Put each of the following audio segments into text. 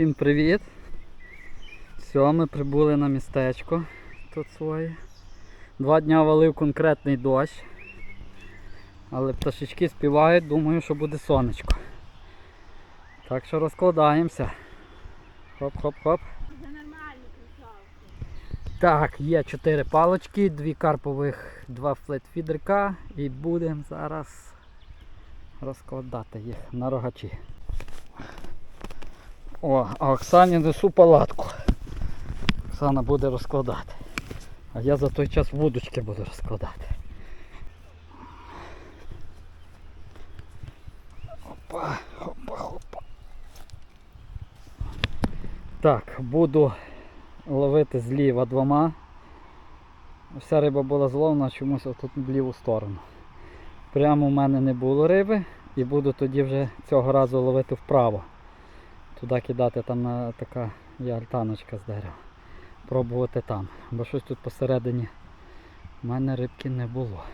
Всім привіт! Все, ми прибули на містечко тут своє. Два дня валив конкретний дощ. Але пташечки співають, думаю, що буде сонечко. Так що розкладаємося. Хоп-хоп-хоп. Так, є чотири палочки, дві карпових, два флетфідерка і будемо зараз розкладати їх на рогачі. О, а Оксані несу палатку. Оксана буде розкладати. А я за той час вудочки буду розкладати. Опа, опа, опа. Так, буду ловити зліва двома. Вся риба була зловна чомусь отут в ліву сторону. Прямо в мене не було риби і буду тоді вже цього разу ловити вправо. Туди кидати там на така є альтаночка з дерева. Пробувати там. Бо щось тут посередині в мене рибки не було.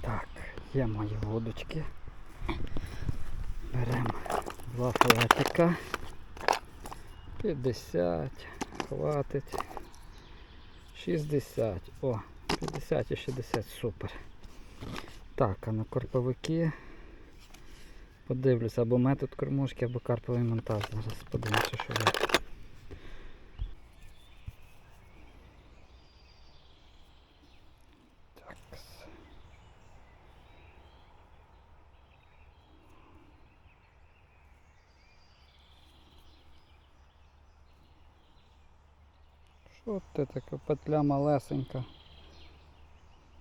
Так, є мої водочки. Беремо два флетика. 50, хватить. 60. О, 50 і 60, супер. Так, а на корповики подивлюся, або метод кормушки, або карповий монтаж. Зараз подивимося, що буде. Що ти така петля малесенька?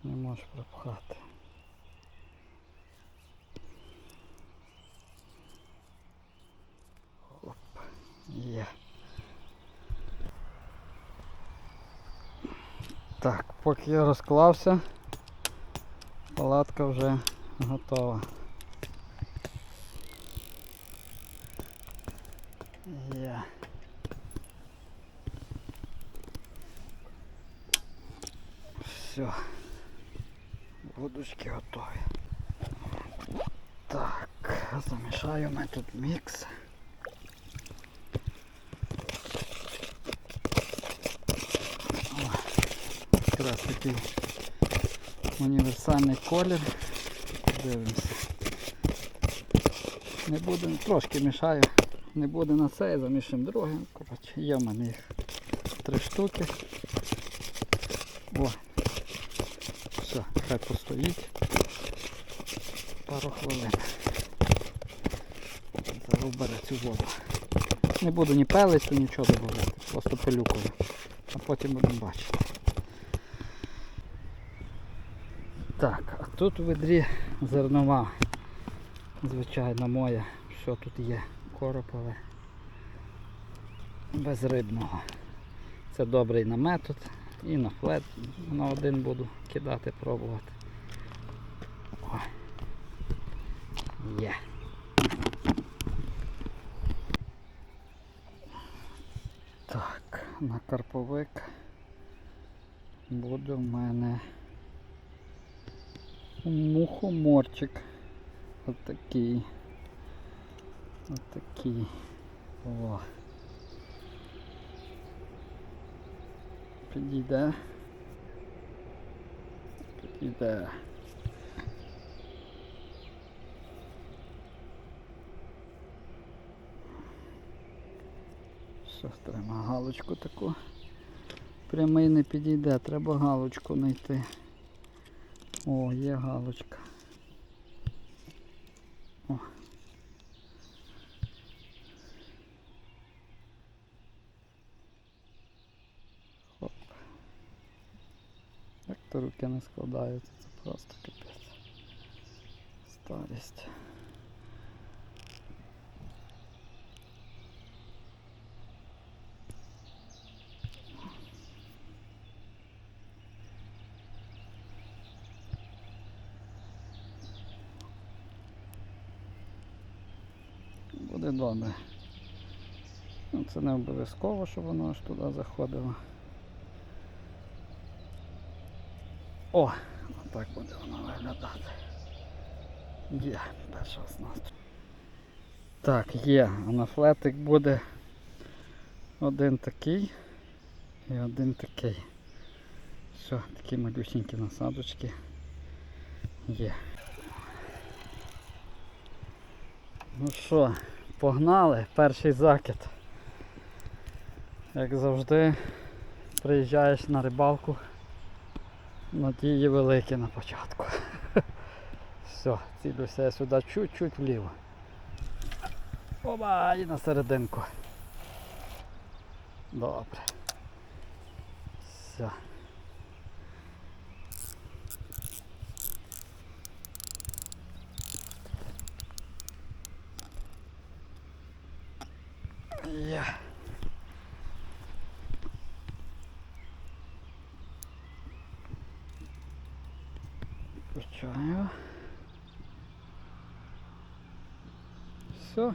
Не можеш пропхати. Хоп, є. Так, поки я розклався, палатка вже готова. Все. Водочки готові. Так, замішаємо тут мікс. О, Якраз такий універсальний колір. Дивимося. Не буде, трошки мішаю. Не буде на цей, замішуємо другим. Коротше, є в мене їх три штуки. О, все, хай постоїть. Пару хвилин. Зараз бере цю воду. Не буду ні пелицю, нічого додавати, просто пилюкою. А потім будемо бачити. Так, а тут у ведрі зернова. Звичайно моя. Що тут є? Коропове. Без рибного. Це добрий на метод. І на флет на один буду кидати, пробувати. О. Є. Так, на карповик буде в мене мухоморчик. Отакий. Отакий. О. Підійде. Підійде. Що треба галочку таку. Прямий не підійде, треба галочку знайти. О, є галочка. О. Хоп. Як то руки не складаються, це просто капець. Старість. Буде добре. Ну, це не обов'язково, щоб воно аж туди заходило. О, отак буде воно виглядати. Є перша оснастка. Так, є. А на флетик буде один такий і один такий. Все, такі малюсенькі насадочки є. Ну що, погнали, перший закид. Як завжди, приїжджаєш на рибалку, надії великі на початку. Все, цілюся я сюди чуть-чуть вліво. Оба, і на серединку. Добре. Все. Є. Включаю. Все.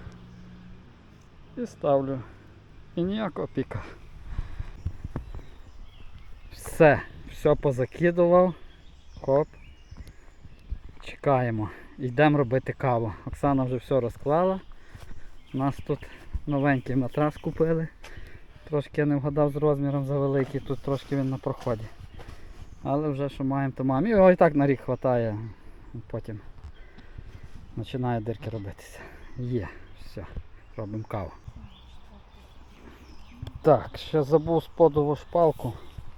І ставлю. І ніякого піка. Все, все позакидував. Хоп. Чекаємо. Йдемо робити каву. Оксана вже все розклала. У нас тут новенький матрас купили. Трошки я не вгадав з розміром за великий, тут трошки він на проході. Але вже що маємо, то маємо. Його і так на рік вистачає. Потім починає дирки робитися. Є, все, робимо каву. Так, ще забув сподову шпалку.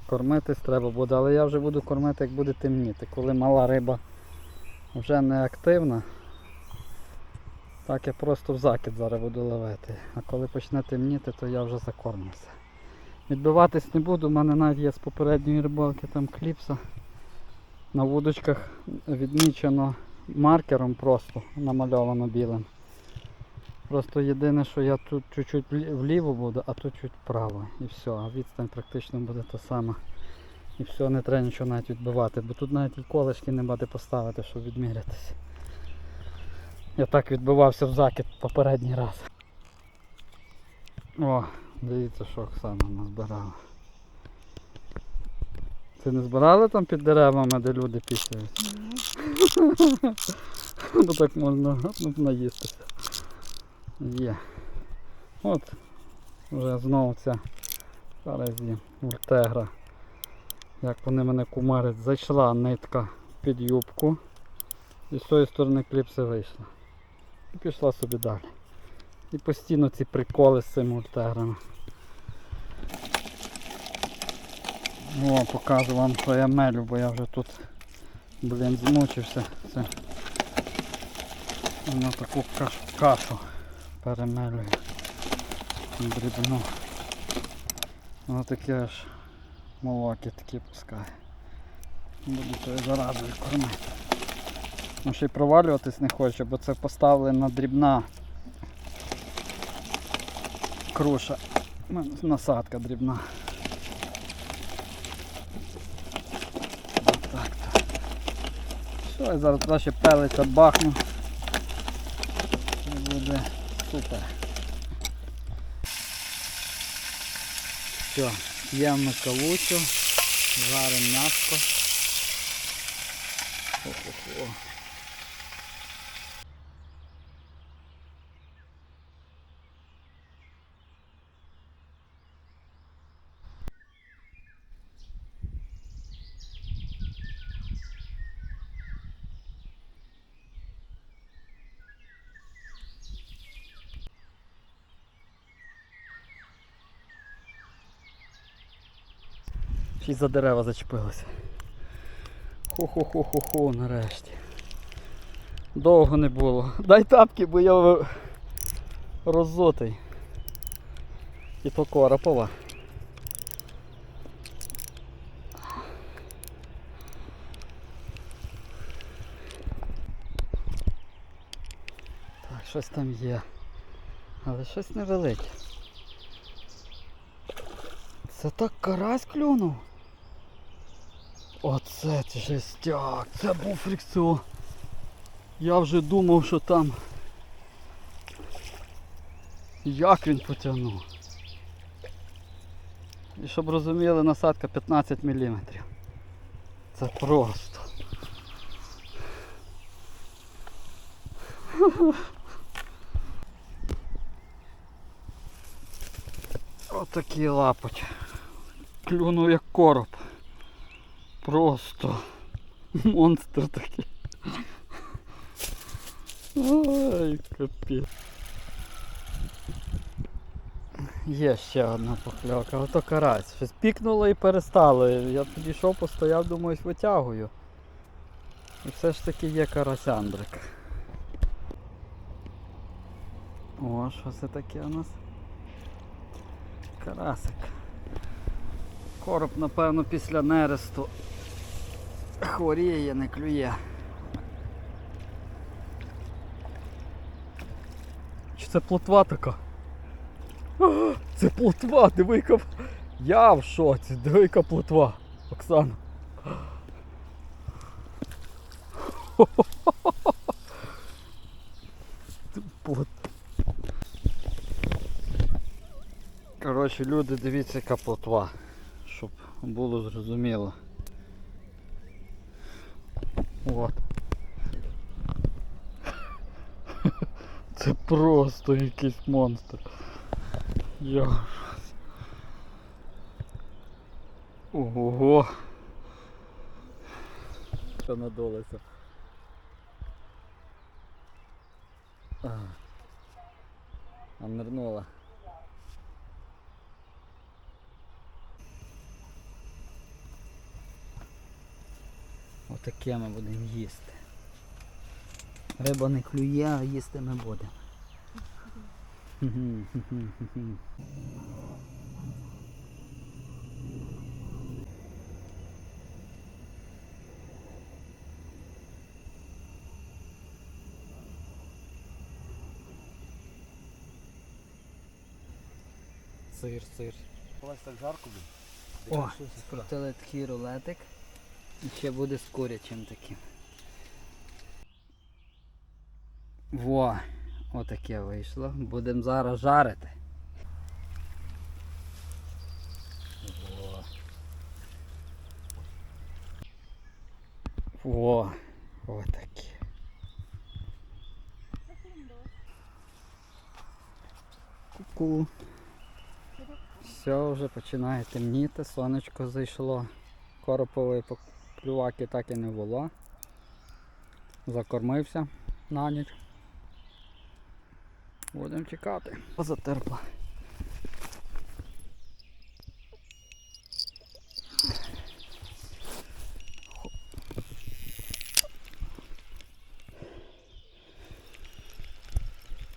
Кормитись треба буде, але я вже буду кормити, як буде темніти. Коли мала риба вже не активна, так я просто в закид зараз буду ловити. А коли почне темніти, то я вже закормлюся. Відбиватись не буду, у мене навіть є з попередньої рибалки там кліпса. На вудочках відмічено маркером просто намальовано білим. Просто єдине, що я тут чуть-чуть вліво буду, а тут чуть вправо. І все, а відстань практично буде та сама. І все, не треба нічого навіть відбивати, бо тут навіть і колишки не буде поставити, щоб відмірятися. Я так відбивався в закид попередній раз. О, дивіться, що Оксана назбирала. Ти не збирала там під деревами, де люди пісяють? Ну так можна ну, наїстися. Є. От. Вже знову ця зараз є ультегра. Як вони мене кумарять, зайшла нитка під юбку. І з цієї сторони кліпси вийшла. І пішла собі далі. І постійно ці приколи з цими ультеграми. О, покажу вам, що я мелю, бо я вже тут, блін, змучився. Це на таку кашу, кашу перемелюю. Дрібну. Воно таке аж молоки такі пускає. Буду тою заразою кормити. Ну ще й провалюватись не хочу, бо це поставлена дрібна круша. Насадка дрібна. Отак то. Що, я зараз ще пелиця бахну. І буде супер. Все, п'ємо кавучу, жаримо м'яско. О-хо-хо. Ще за дерева зачепилося. Ху-ху-ху-ху-ху, нарешті. Довго не було. Дай тапки, бо я роззотий. І то коропова. Так, щось там є. Але щось невелике. Це так карась клюнув. Оце жестяк, це був фрикціон. Я вже думав, що там як він потягнув. І щоб розуміли, насадка 15 мм. Це просто. Отакий лапоть. Клюнув як короб. Просто монстр такий. Ой, капець. Є ще одна покльовка, ото карась. Щось пікнуло і перестало. Я підійшов, постояв, думаю, витягую. І все ж таки є карасяндрик. О, що це таке у нас? Карасик. Короб, напевно, після нересту хворіє, не клює. Чи це плотва така? А, Це плотва, диви-ка. Я в шоці, диви-ка плотва. Оксана. Коротше, люди, дивіться, яка плотва, щоб було зрозуміло. От. Це просто якийсь монстр. Я. Ого. Що надулося. А, а нирнула. Отаке ми будемо їсти. Риба не клює, а їсти ми будемо. Сир, сир. Колись так жарко буде. О, скрутили такий рулетик. І ще буде з курячим таким. Во, отаке вийшло. Будемо зараз жарити. Во. Отаке. Ку-ку. Все, вже починає темніти, сонечко зайшло. Коропової клюваки так і не було. Закормився на ніч. Будемо чекати. Затерпла.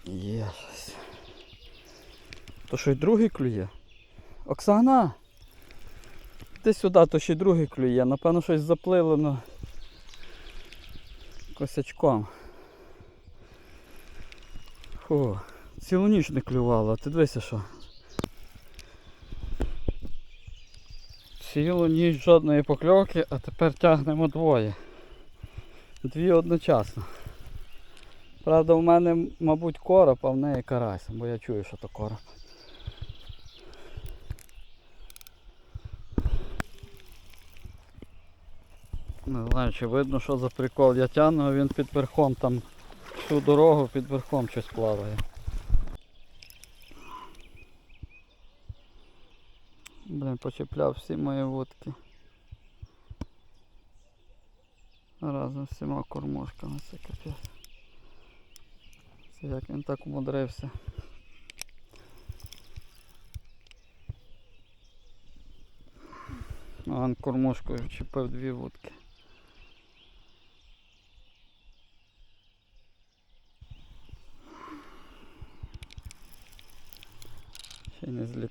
Є щось. То що й другий клює? Оксана! Іди сюди, то ще й другий клює. Напевно, щось заплилено косячком. Фу, цілу ніч не клювало, ти дивися що. Цілу ніч жодної покльовки, а тепер тягнемо двоє. Дві одночасно. Правда, в мене, мабуть, короб, а в неї карась, бо я чую, що то короб. Не знаю, чи видно, що за прикол. Я тягну, а він під верхом там всю дорогу під верхом щось плаває. Блін, почепляв всі мої вудки. Разом з всіма кормушками, це капець. Це як він так умудрився. А він кормушкою вчепив дві вудки.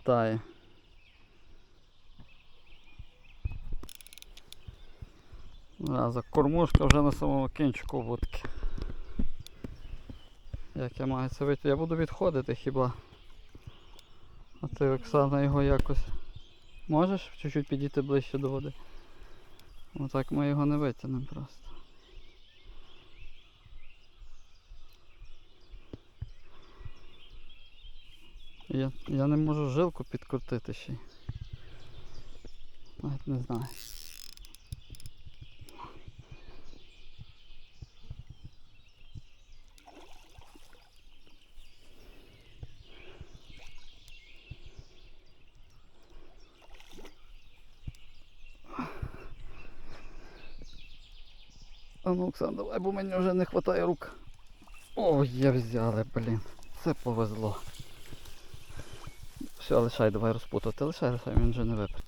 Ще й не злітає. А, за кормушка вже на самому кінчику вудки. Як я маю це вийти? Я буду відходити хіба. А ти, Оксана, його якось можеш чуть-чуть підійти ближче до води? Отак ми його не витягнемо просто. Я я не можу жилку підкрутити ще. Навіть не знаю. А ну Оксан, давай, бо мені вже не вистачає рук. О, я взяли, блін. Це повезло. Все, лишай, давай розпутувати. Лишай, лишай, він вже не випре.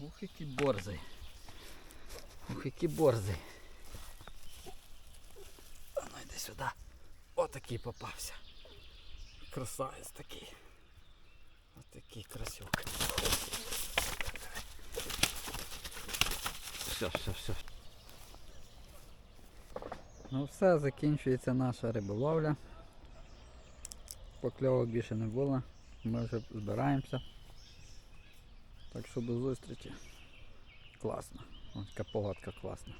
Ух, який борзий. Ух, який борзий. А ну йди сюди. Отакий попався. Красавець такий. Отакий красюк. Все, все, все. Ну все, закінчується наша риболовля. Покльовок більше не було. Ми вже збираємося. Так що до зустрічі. Класно. Ось така погодка класна.